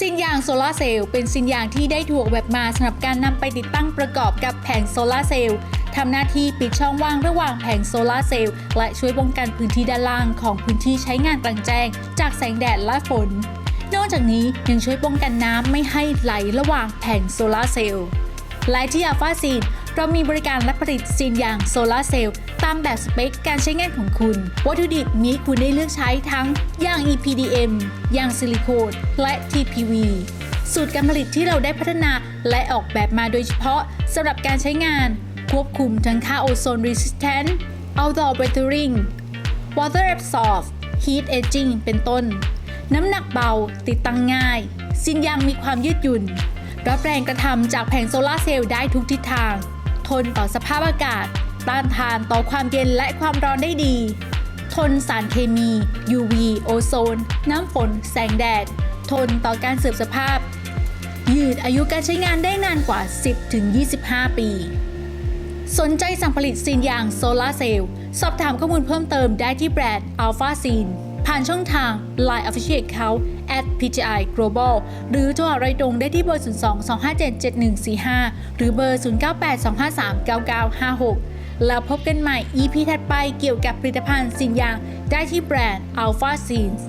ซินยางโซลาร์เซลล์เป็นซินยางที่ได้ถูกออกแบบมาสำหรับการนำไปติดตั้งประกอบกับแผงโซลาร์เซลล์ทำหน้าที่ปิดช่องว่างระหว่างแผงโซลาร์เซลล์และช่วยป้องกันพื้นที่ด้านล่างของพื้นที่ใช้งานกลางแจ้ง จากแสงแดดและฝน นอกจากนี้ยังช่วยป้องกันน้ำไม่ให้ไหลระหว่างแผงโซลาร์เซลล์และที่อาฟาซีน เรามีบริการและผลิตซีนยางโซลาร์เซลล์ตามแบบสเปคการใช้งานของคุณ วัตถุดิบมีให้คุณได้เลือกใช้ทั้งยาง EPDM ยางซิลิโคนและ TPV สูตรการผลิตที่เราได้พัฒนาและออกแบบมาโดยเฉพาะสำหรับการใช้งาน ควบคุมทั้งค่าโอโซน resistant outdoor weathering water absorb heat aging เป็นต้น น้ำหนักเบาติดตั้งง่าย สินยางมีความยืดหยุ่นรับแรงกระทำจากแผงโซลาร์เซลล์ได้ทุกทิศทาง ทนต่อสภาพอากาศ ต้านทานต่อความเย็นและความร้อนได้ดี ทนสารเคมี UV โอโซน น้ำฝน แสงแดด ทนต่อการเสื่อมสภาพ ยืดอายุการใช้งานได้นานกว่า 10-25 ปี สนใจสั่งผลิตซีนยางโซลาเซลล์ สอบถามข้อมูลเพิ่มเติมได้ที่แบรนด์ Alpha s e n ผ่านช่องทาง Line Official Account at pgi Global หรือโทรหารตรงได้ที่เบอร์ 02 257 7145 หรือเบอร์ 098 253 9956 แล้วพบกันใหม่ EP ถัดไปเกี่ยวกับผลิตภัณฑ์สินยางได้ที่แบรนด์ Alpha scenes